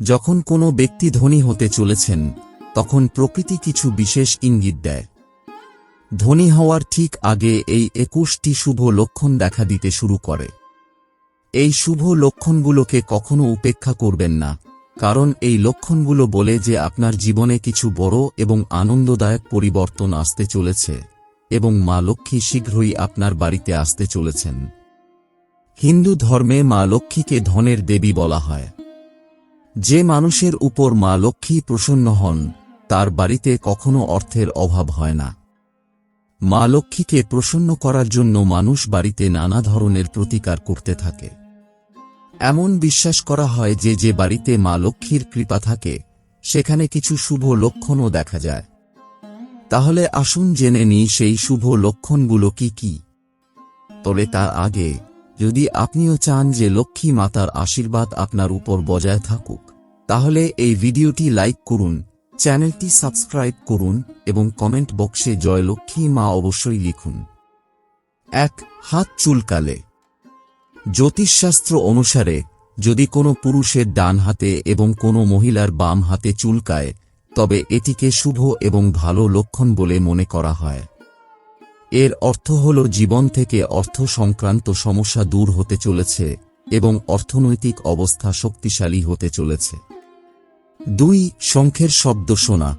যখন কোনো ব্যক্তি ধনী হতে চলেছেন, তখন প্রকৃতি কিছু বিশেষ ইঙ্গিত দেয়। ধনী হওয়ার ঠিক আগে এই একুশটি শুভ লক্ষণ দেখা দিতে শুরু করে। এই শুভ লক্ষণগুলোকে কখনো উপেক্ষা করবেন না, কারণ এই লক্ষণগুলো বলে যে আপনার জীবনে কিছু বড় এবং আনন্দদায়ক পরিবর্তন আসতে চলেছে, এবং মা লক্ষ্মী শীঘ্রই আপনার বাড়িতে আসতে চলেছেন। হিন্দু ধর্মে মা লক্ষ্মীকে ধনের দেবী বলা হয়। যে মানুষের উপর মা লক্ষ্মী প্রসন্ন হন, তার বাড়িতে কখনো অর্থের অভাব হয় না। মা লক্ষ্মীকে প্রসন্ন করার জন্য মানুষ বাড়িতে নানা ধরনের প্রতিকার করতে থাকে। এমন বিশ্বাস করা হয় যে যে বাড়িতে মা লক্ষ্মীর কৃপা থাকে, সেখানে কিছু শুভ লক্ষণও দেখা যায়। তাহলে আসুন জেনে নিই সেই শুভ লক্ষণগুলো কি কি। তবে তার আগে যদি আপনিও চান যে লক্ষ্মী মাতার আশীর্বাদ আপনার উপর বজায় থাকুক, তাহলে এই ভিডিওটি লাইক করুন, চ্যানেলটি সাবস্ক্রাইব করুন এবং কমেন্ট বক্সে জয় লক্ষ্মী মা অবশ্যই লিখুন। এক, হাত চুলকালে। জ্যোতিষশাস্ত্র অনুসারে, যদি কোনো পুরুষের ডান হাতে এবং কোনো মহিলার বাম হাতে চুলকায়, তবে এটিকে শুভ এবং ভালো লক্ষণ বলে মনে করা হয়। এর অর্থ হল জীবন থেকে অর্থ সংক্রান্ত সমস্যা দূর হতে চলেছে এবং অর্থনৈতিক অবস্থা শক্তিশালী হতে চলেছে। দুই, শঙ্খের শব্দ শোনা।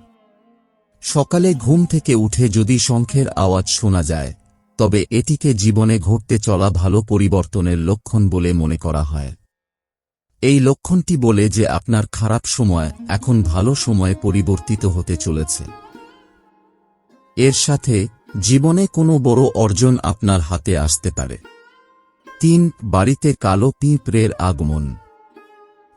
সকালে ঘুম থেকে উঠে যদি শঙ্খের আওয়াজ শোনা যায়, তবে এটিকে জীবনে ঘটতে চলা ভালো পরিবর্তনের লক্ষণ বলে মনে করা হয়। এই লক্ষণটি বলে যে আপনার খারাপ সময় এখন ভালো সময়ে পরিবর্তিত হতে চলেছে। এর সাথে জীবনে কোনো বড় অর্জন আপনার হাতে আসতে পারে। তিন, বাড়িতে কালো পিঁপড়ের আগমন।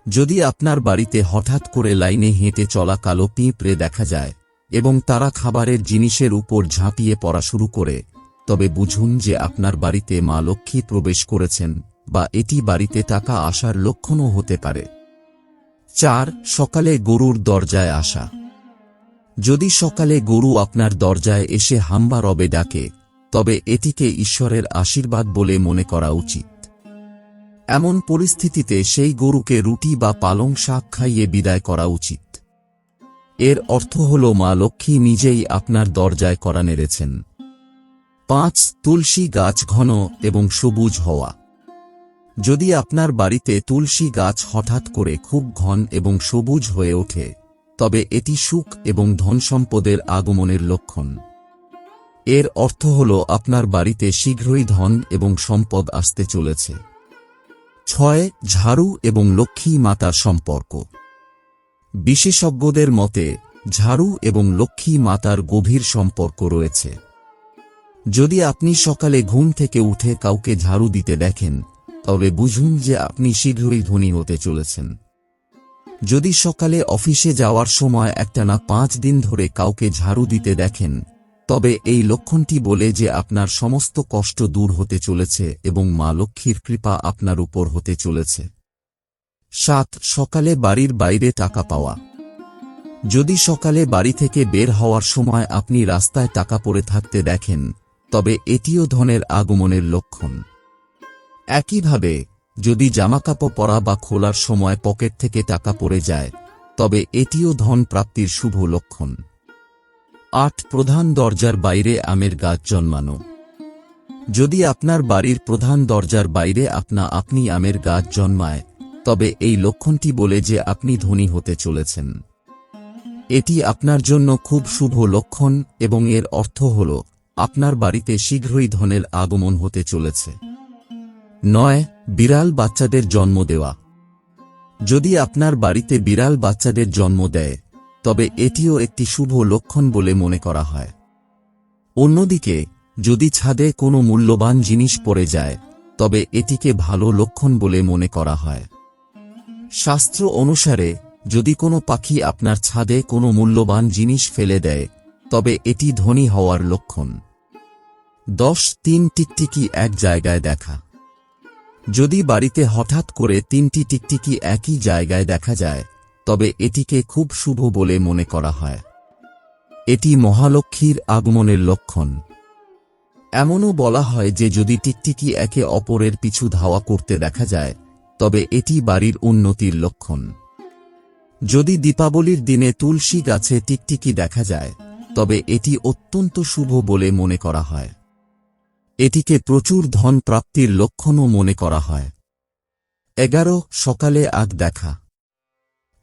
যদি আপনার বাড়িতে হঠাৎ করে লাইনে হেঁটে চলা কালো পিঁপড়ে দেখা যায় এবং তারা খাবারের জিনিসের উপর ঝাঁপিয়ে পড়া শুরু করে, তবে বুঝুন যে আপনার বাড়িতে মা লক্ষ্মী প্রবেশ করেছেন বা এটি বাড়িতে টাকা আসার লক্ষণও হতে পারে। চার, সকালে গরুর দরজায় আসা। যদি সকালে গরু আপনার দরজায় এসে হাম্বা রবে ডাকে, তবে এটিকে ঈশ্বরের আশীর্বাদ বলে মনে করা উচিত। এমন পরিস্থিতিতে সেই গরুকে রুটি বা পালং শাক খাইয়ে বিদায় করা উচিত। এর অর্থ হল মা লক্ষ্মী নিজেই আপনার দরজায় করা নেড়েছেন। পাঁচ, তুলসী গাছ ঘন এবং সবুজ হওয়া। যদি আপনার বাড়িতে তুলসী গাছ হঠাৎ করে খুব ঘন এবং সবুজ হয়ে ওঠে তবে এটি সুখ এবং ধনসম্পদের আগমনের লক্ষণ। এর অর্থ হল আপনার বাড়িতে শীঘ্রই ধন এবং সম্পদ আসতে চলেছে। ছয়, ঝাড়ু এবং লক্ষ্মী মাতার সম্পর্ক। বিশেষজ্ঞদের মতে, ঝাড়ু এবং লক্ষ্মী মাতার গভীর সম্পর্ক রয়েছে। যদি আপনি সকালে ঘুম থেকে উঠে কাউকে ঝাড়ু দিতে দেখেন, তবে বুঝুন যে আপনি শীঘ্রই ধনী হতে চলেছেন। যদি সকালে অফিসে যাওয়ার সময় একটানা পাঁচ দিন ধরে কাউকে ঝাড়ু দিতে দেখেন, তবে এই লক্ষণটি বলে যে আপনার সমস্ত কষ্ট দূর হতে চলেছে এবং মা লক্ষ্মীর কৃপা আপনার উপর হতে চলেছে। সাত, সকালে বাড়ির বাইরে টাকা পাওয়া। যদি সকালে বাড়ি থেকে বের হওয়ার সময় আপনি রাস্তায় টাকা পড়ে থাকতে দেখেন, তবে এটিও ধনের আগমনের লক্ষণ। একইভাবে যদি জামাকাপড় পরা বা খোলার সময় পকেট থেকে টাকা পড়ে যায়, তবে এটিও ধন প্রাপ্তির শুভ লক্ষণ। আট, প্রধান দরজার বাইরে আমের গাছ জন্মানো। যদি আপনার বাড়ির প্রধান দরজার বাইরে আপনা আপনি আমের গাছ জন্মায়, তবে এই লক্ষণটি বলে যে আপনি ধনী হতে চলেছেন। এটি আপনার জন্য খুব শুভ লক্ষণ এবং এর অর্থ হল, আপনার বাড়িতে শীঘ্রই ধনের আগমন হতে চলেছে। নয়, বিড়াল বাচ্চাদের জন্ম দেওয়া। যদি আপনার বাড়িতে বিড়াল বাচ্চাদের জন্ম দেয়, তবে এটিও একটি শুভ লক্ষণ বলে মনে করা হয়। অন্যদিকে, যদি ছাদে কোনো মূল্যবান জিনিস পড়ে যায়, তবে এটিকে ভালো লক্ষণ বলে মনে করা হয়। শাস্ত্র অনুসারে, যদি কোনো পাখি আপনার ছাদে কোনো মূল্যবান জিনিস ফেলে দেয়, তবে এটি ধনী হওয়ার লক্ষণ। দশ, তিন টিকটিকি এক জায়গায় দেখা। যদি বাড়িতে হঠাৎ করে তিনটি টিকটিকি একই জায়গায় দেখা যায়, তবে এটিকে খুব শুভ বলে মনে করা হয়। এটি মহালক্ষ্মীর আগমনের লক্ষণ। এমনও বলা হয় যে যদি টিকটিকি একে অপরের পিছু ধাওয়া করতে দেখা যায়, তবে এটি বাড়ির উন্নতির লক্ষণ। যদি দীপাবলির দিনে তুলসী গাছে টিকটিকি দেখা যায়, তবে এটি অত্যন্ত শুভ বলে মনে করা হয়। এটিকে প্রচুর ধন প্রাপ্তির লক্ষণও মনে করা হয়। এগারো, সকালে আগ দেখা।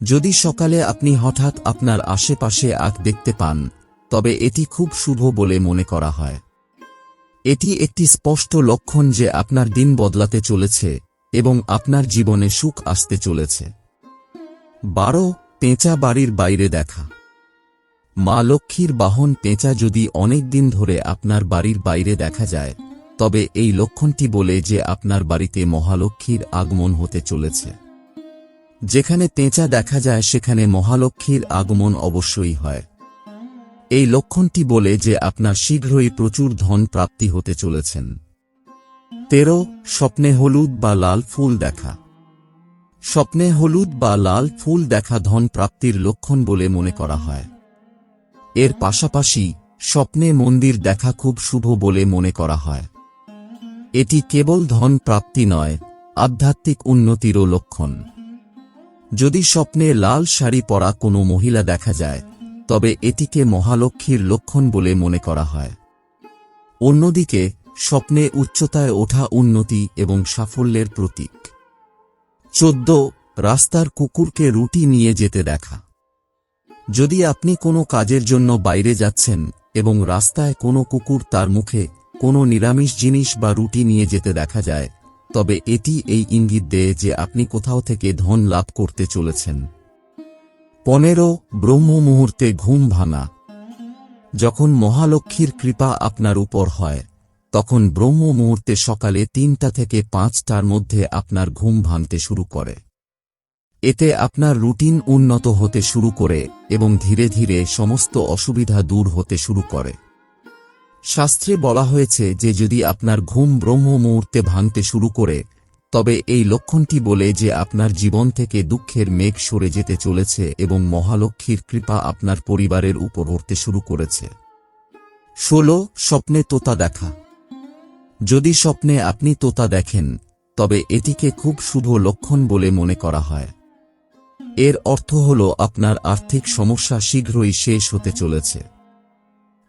যদি সকালে আপনি হঠাৎ আপনার আশেপাশে আগ দেখতে পান, তবে এটি খুব শুভ বলে মনে করা হয়। এটি একটি স্পষ্ট লক্ষণ যে আপনার দিন বদলাতে চলেছে এবং আপনার জীবনে সুখ আসতে চলেছে। বারো, পেঁচা বাড়ির বাইরে দেখা। মা লক্ষ্মীর বাহন পেঁচা যদি অনেক দিন ধরে আপনার বাড়ির বাইরে দেখা যায় তবে এই লক্ষণটি বলে যে আপনার বাড়িতে মহালক্ষ্মীর আগমন হতে চলেছে। যেখানে পেঁচা দেখা যায়, সেখানে মহালক্ষ্মীর আগমন অবশ্যই হয়। এই লক্ষণটি বলে যে আপনার শীঘ্রই প্রচুর ধন প্রাপ্তি হতে চলেছেন। তেরো, স্বপ্নে হলুদ বা লাল ফুল দেখা। স্বপ্নে হলুদ বা লাল ফুল দেখা ধন প্রাপ্তির লক্ষণ বলে মনে করা হয়। এর পাশাপাশি স্বপ্নে মন্দির দেখা খুব শুভ বলে মনে করা হয়। এটি কেবল ধন প্রাপ্তি নয়, আধ্যাত্মিক উন্নতিরও লক্ষণ। যদি স্বপ্নে লাল শাড়ি পরা কোনো মহিলা দেখা যায়, তবে এটিকে মহালক্ষ্মীর লক্ষণ বলে মনে করা হয়। অন্যদিকে, স্বপ্নে উচ্চতায় ওঠা উন্নতি এবং সাফল্যের প্রতীক। চোদ্দ, রাস্তার কুকুরকে রুটি নিয়ে যেতে দেখা। যদি আপনি কোনো কাজের জন্য বাইরে যাচ্ছেন এবং রাস্তায় কোনো কুকুর তার মুখে কোনো নিরামিষ জিনিস বা রুটি নিয়ে যেতে দেখা যায়, তবে এটি এই ইঙ্গিত দেয় যে আপনি কোথাও থেকে ধন লাভ করতে চলেছেন। পনেরো, ব্রহ্ম মুহূর্তে ঘুম ভাঙা। যখন মহালক্ষ্মীর কৃপা আপনার উপর হয়, তখন ব্রহ্ম মুহূর্তে সকালে তিনটা থেকে পাঁচটার মধ্যে আপনার ঘুম ভাঙতে শুরু করে। এতে আপনার রুটিন উন্নত হতে শুরু করে এবং ধীরে ধীরে সমস্ত অসুবিধা দূর হতে শুরু করে। শাস্ত্রে বলা হয়েছে যে যদি আপনার ঘুম ব্রহ্ম মুহূর্তে ভাঙতে শুরু করে, তবে এই লক্ষণটি বলে যে আপনার জীবন থেকে দুঃখের মেঘ সরে যেতে চলেছে এবং মহালক্ষ্মীর কৃপা আপনার পরিবারের উপর উঠতে শুরু করেছে। ষোলো, স্বপ্নে তোতা দেখা। যদি স্বপ্নে আপনি তোতা দেখেন, তবে এটিকে খুব শুভ লক্ষণ বলে মনে করা হয়। এর অর্থ হল আপনার আর্থিক সমস্যা শীঘ্রই শেষ হতে চলেছে।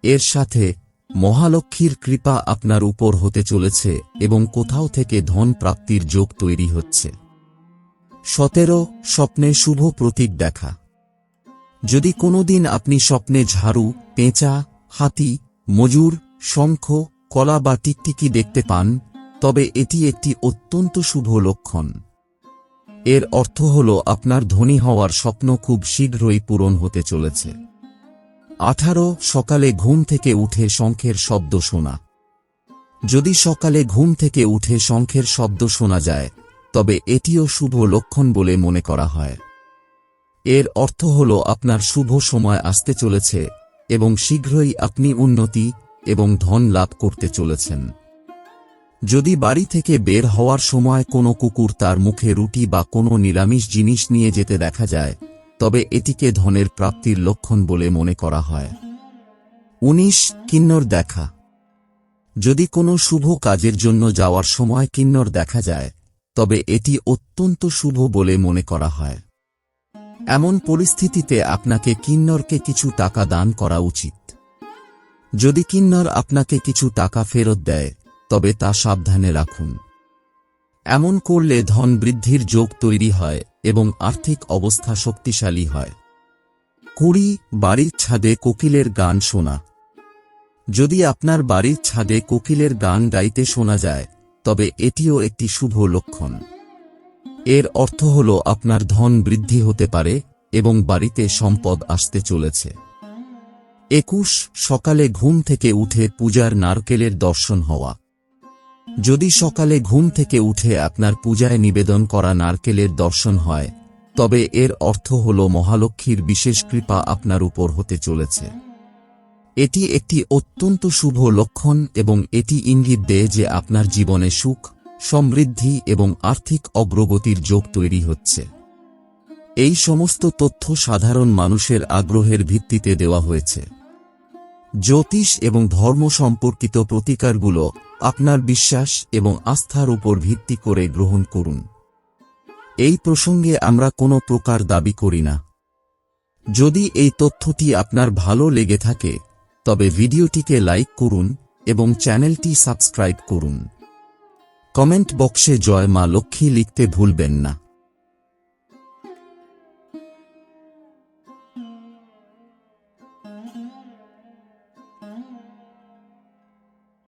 এর সাথে মহালক্ষ্মীর কৃপা আপনার উপর হতে চলেছে এবং কোথাও থেকে ধন প্রাপ্তির যোগ তৈরি হচ্ছে। সতেরো, স্বপ্নে শুভ প্রতীক দেখা। যদি কোনোদিন আপনি স্বপ্নে ঝাড়ু, পেঁচা, হাতি, মজুর, শঙ্খ, কলা বা টিকটিকি দেখতে পান, তবে এটি একটি অত্যন্ত শুভ লক্ষণ। এর অর্থ হল আপনার ধনী হওয়ার স্বপ্ন খুব শীঘ্রই পূরণ হতে চলেছে। আঠারো সকালে ঘুম থেকে উঠে শঙ্খের শব্দ শোনা। যদি সকালে ঘুম থেকে উঠে শঙ্খের শব্দ শোনা যায়, তবে এটিও শুভ লক্ষণ বলে মনে করা হয়। এর অর্থ হল আপনার শুভ সময় আসতে চলেছে এবং শীঘ্রই আপনি উন্নতি এবং ধন লাভ করতে চলেছেন। যদি বাড়ি থেকে বের হওয়ার সময় কোনো কুকুর তার মুখে রুটি বা কোনো নিরামিষ জিনিস নিয়ে যেতে দেখা যায় তবে এটিকে ধনের প্রাপ্তির লক্ষণ বলে মনে করা হয়। উনিশ, কিন্নর দেখা। যদি কোনো শুভ কাজের জন্য যাওয়ার সময় কিন্নর দেখা যায়, তবে এটি অত্যন্ত শুভ বলে মনে করা হয়। এমন পরিস্থিতিতে আপনাকে কিন্নরকে কিছু টাকা দান করা উচিত। যদি কিন্নর আপনাকে কিছু টাকা ফেরত দেয়, তবে তা সাবধানে রাখুন। এমন করলে ধন বৃদ্ধির যোগ তৈরি হয়। এবং আর্থিক অবস্থা শক্তিশালী হয়। কুড়ি বাড়ির ছাদে কোকিলের গান শোনা। যদি আপনার বাড়ির ছাদে কোকিলের গান গাইতে শোনা যায়, তবে এটিও একটি শুভ লক্ষণ। এর অর্থ হল আপনার ধন বৃদ্ধি হতে পারে এবং বাড়িতে সম্পদ আসতে চলেছে। একুশ সকালে ঘুম থেকে উঠে পূজার নারকেলের দর্শন হওয়া। যদি সকালে ঘুম থেকে উঠে আপনার পূজায় নিবেদন করা নারকেলের দর্শন হয়, তবে এর অর্থ হল মহালক্ষ্মীর বিশেষ কৃপা আপনার উপর হতে চলেছে। এটি একটি অত্যন্ত শুভ লক্ষণ এবং এটি ইঙ্গিত দেয় যে আপনার জীবনে সুখ, সমৃদ্ধি এবং আর্থিক অগ্রগতির যোগ তৈরি হচ্ছে। এই সমস্ত তথ্য সাধারণ মানুষের আগ্রহের ভিত্তিতে দেওয়া হয়েছে। জ্যোতিষ এবং ধর্ম সম্পর্কিত প্রতিকারগুলো আপনার বিশ্বাস এবং আস্থার উপর ভিত্তি করে গ্রহণ করুন। এই প্রসঙ্গে আমরা কোনো প্রকার দাবি করি না। যদি এই তথ্যটি আপনার ভালো লেগে থাকে, তবে ভিডিওটিকে লাইক করুন এবং চ্যানেলটি সাবস্ক্রাইব করুন। কমেন্ট বক্সে জয় মা লক্ষ্মী লিখতে ভুলবেন না।